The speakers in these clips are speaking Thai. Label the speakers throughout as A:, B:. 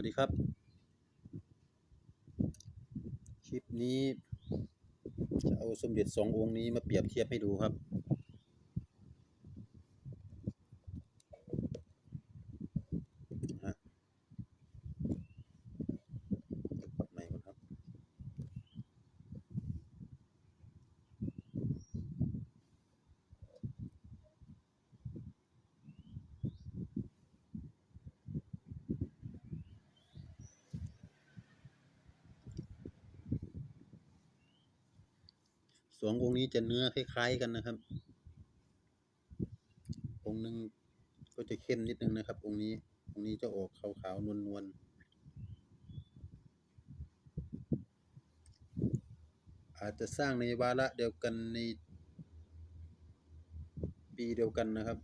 A: วัสดีครับ คลิปนี้ จะเอาสมเด็จสององค์นี้มาเปรียบเทียบให้ดูครับ ฮะปรับใหม่ก่อนครับ สององค์นี้จะเนื้อคล้ายๆกันนะครับ องค์หนึ่งก็จะเข้มนิดนึงนะครับ องค์นี้ องค์นี้จะออกขาวๆนวลๆ อาจจะสร้างในวาระเดียวกันในปีเดียวกันนะครับ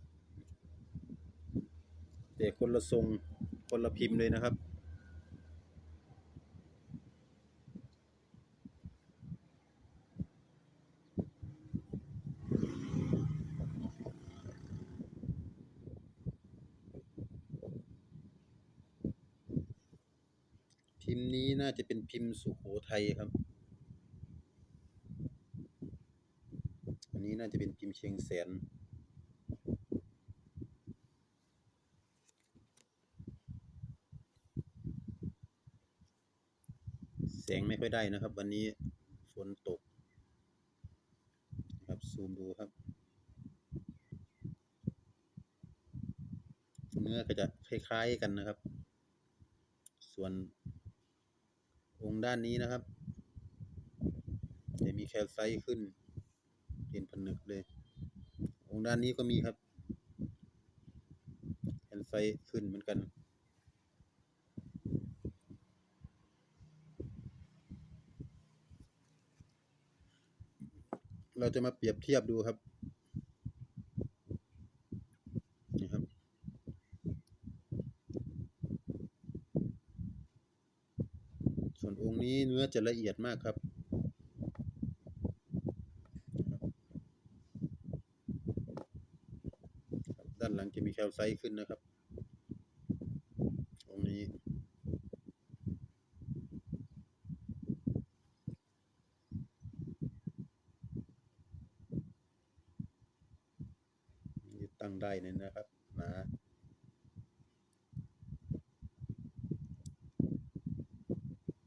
A: แต่คนละทรงคนละพิมพ์เลยนะครับ พิ มพ์นี้น่าจะเป็นพิมพ์สุโขทัยครับ อันนี้น่าจะเป็นพิมพ์เชียงแสน แสงไม่ค่อยได้นะครับ วันนี้ฝนตก ครับซูมดูครับ เนื้อก็จะคล้ายๆกันนะครับ ส่วน องค์ด้านนี้นะครับ จะมีแคลไซต์ขึ้นเป็นผนึกเลย องค์ด้านนี้ก็มีครับ แคลไซต์ขึ้นเหมือนกันเราจะมาเปรียบเทียบดูครับ นี่ครับ ส่วนองค์นี้เนื้ อจะละเอียดมากครับด้านหลังจะมีแคลไซต์ขึ้นนะครับองนี้ ตั้งได้เลยนะครับหนา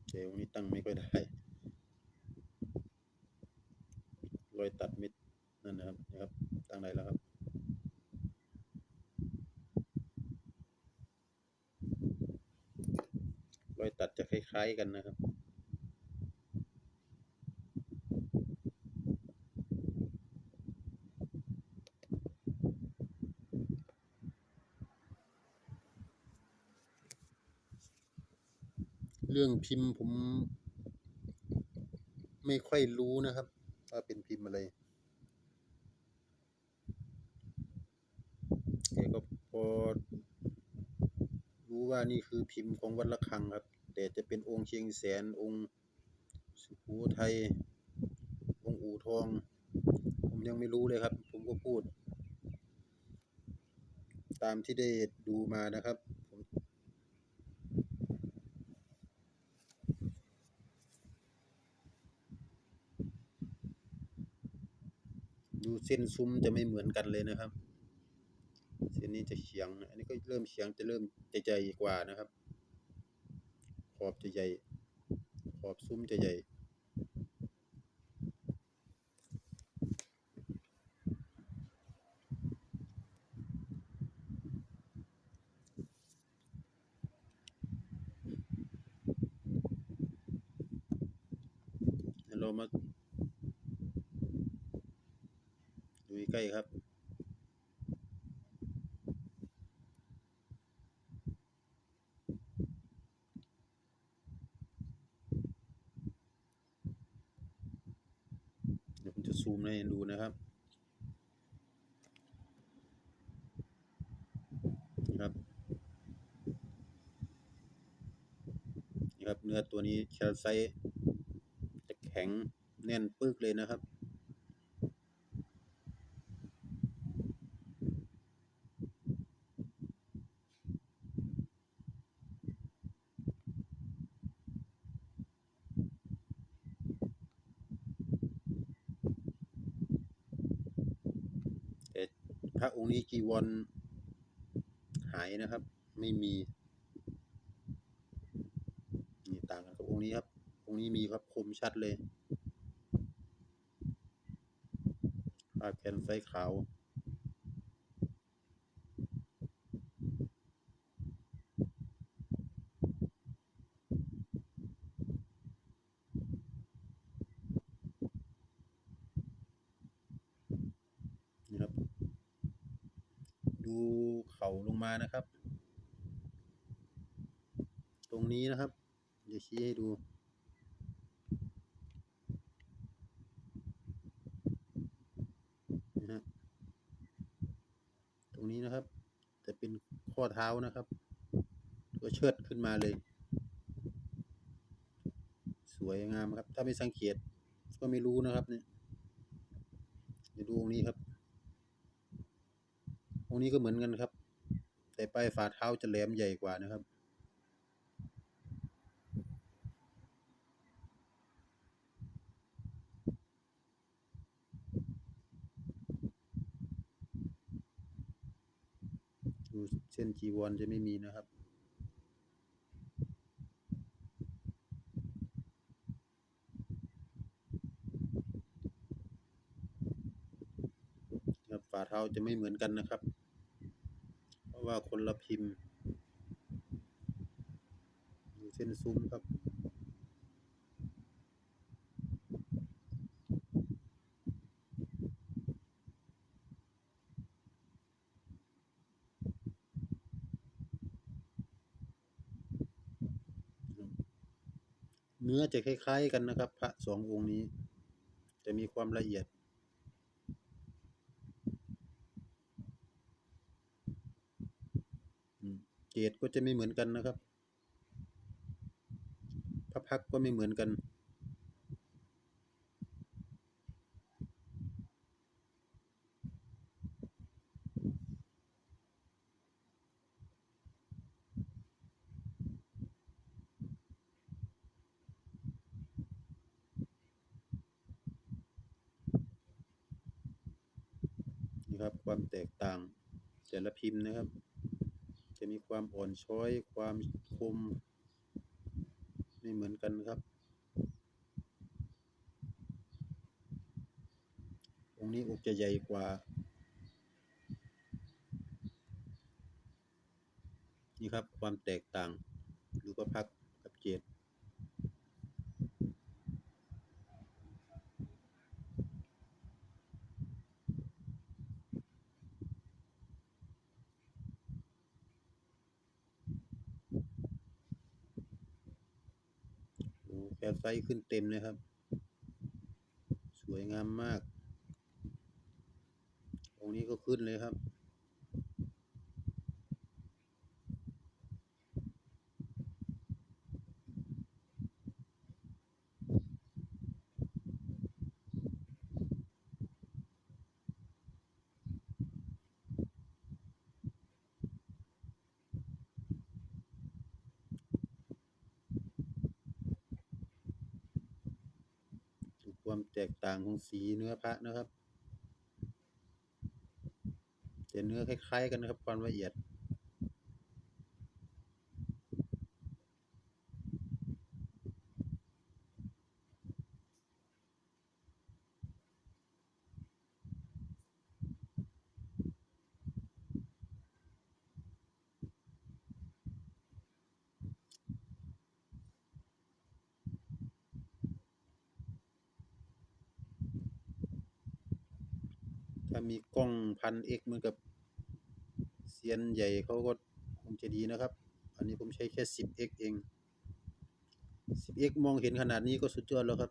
A: เจองค์นี้ ตั้งไม่ค่อยได้รอยตัดมิดนั่นนะครับนะครับ ตั้งได้แล้วครับรอยตัดจะคล้าย ๆ กันนะครับ เรื่องพิมพ์ผม ไม่ค่อยรู้นะครับ ว่าเป็นพิมพ์อะไรแต่ก็พอรู้ว่านี่คือพิมพ์ของวัดระฆังครับ แต่จะเป็นองค์เชียงแสนองค์สุโขทัยองค์อู่ทอง ผมยังไม่รู้เลยครับ ผมก็พูด ตามที่ได้ดูมานะครับผม ดูเส้นซุ้มจะไม่เหมือนกันเลยนะครับ เส้นนี้จะเฉียงอันนี้ก็เริ่มเฉียงจะเริ่มจะใหญ่กว่านะครับ ขอบจะใหญ่ ขอบซุ้มจะใหญ่เรามาดู ใกล้ๆครับ เดี๋ยวผมจะซูมให้ดูนะครับนี่ครับนี่ครับเนื้อตัวนี้แคลไซต์จะแข็งแน่นปึกเลยนะครับ พระองค์นี้จีวรหายนะครับ ไม่มีนี่ต่างกันกับองค์นี้ครับ องค์นี้มีครับคมชัดเลยผ้าแขนไซส์ขาว ดูเข่าลงมานะครับ ตรงนี้นะครับจะชี้ให้ดู นะฮะ ตรงนี้นะครับ จะเป็นข้อเท้านะครับ ตัวเชิดขึ้นมาเลย สวยงามครับ ถ้าไม่สังเกตก็ไม่รู้นะครับเนี่ยเดี๋ยวดูองนี้ครับ องค์นี้ก็เหมือนกันครับ แต่ปลายฝ่าเท้าจะแหลมใหญ่กว่านะครับ ดูเส้นจีวรจะไม่มีนะครับครับฝ่าเท้าจะไม่เหมือนกันนะครับ ว่าคนละพิมพ์ดูเส้นซุ้มครับเนื้อจะคล้าย ๆ กันนะครับ พระสององค์นี้ จะมีความละเอียด อืมเกรดก็จะไม่เหมือนกันนะครับ พระพักก็ไม่เหมือนกัน นี่ครับความแตกต่างแต่ละพิมพ์นะครับ มีความอ่อนช้อย ความคมไม่เหมือนกันครับองค์นี้อกจะใหญ่กว่า นี่ครับความแตกต่างดูพระพักกับเจด แคลไซต์ขึ้นเต็มเลยครับ สวยงามมากองนี้ก็ขึ้นเลยครับ ดู ความแตกต่างของสีเนื้อพระนะครับแต่เนื้อคล้ายๆกันนะครับความละเอียด ถ้ามีกล้องพันเอกเหมือนกับเซียนใหญ่เขาก็คงจะดีนะครับ อันนี้ผมใช้แค่ 10x เอง 10x มองเห็นขนาดนี้ก็สุดยอดแล้วครับ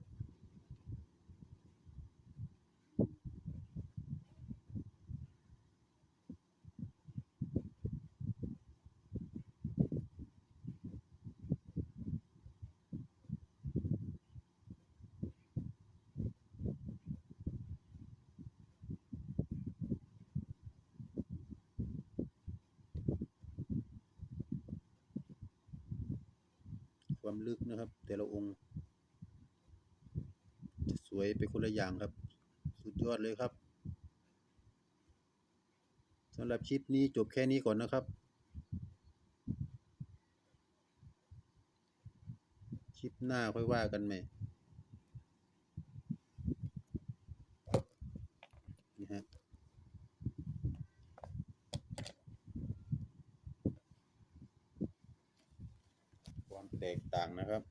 A: ความลึกนะครับ แต่ละองค์จะสวยไปคนละอย่างครับ สุดยอดเลยครับสำหรับคลิปนี้จบแค่นี้ก่อนนะครับ คลิปหน้าค่อยว่ากันใหม่นี่ฮะ ความ แตกต่างนะครับ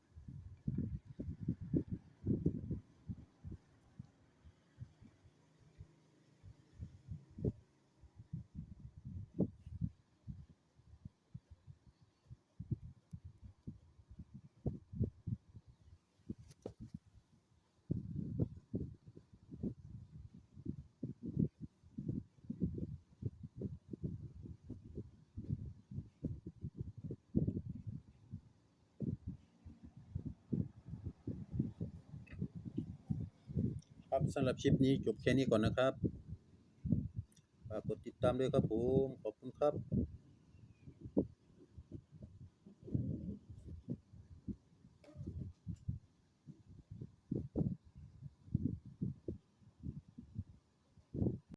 A: ครับสำหรับคลิปนี้จบแค่นี้ก่อนนะครับฝากกดติดตามด้วยครับผม ขอบคุณครับ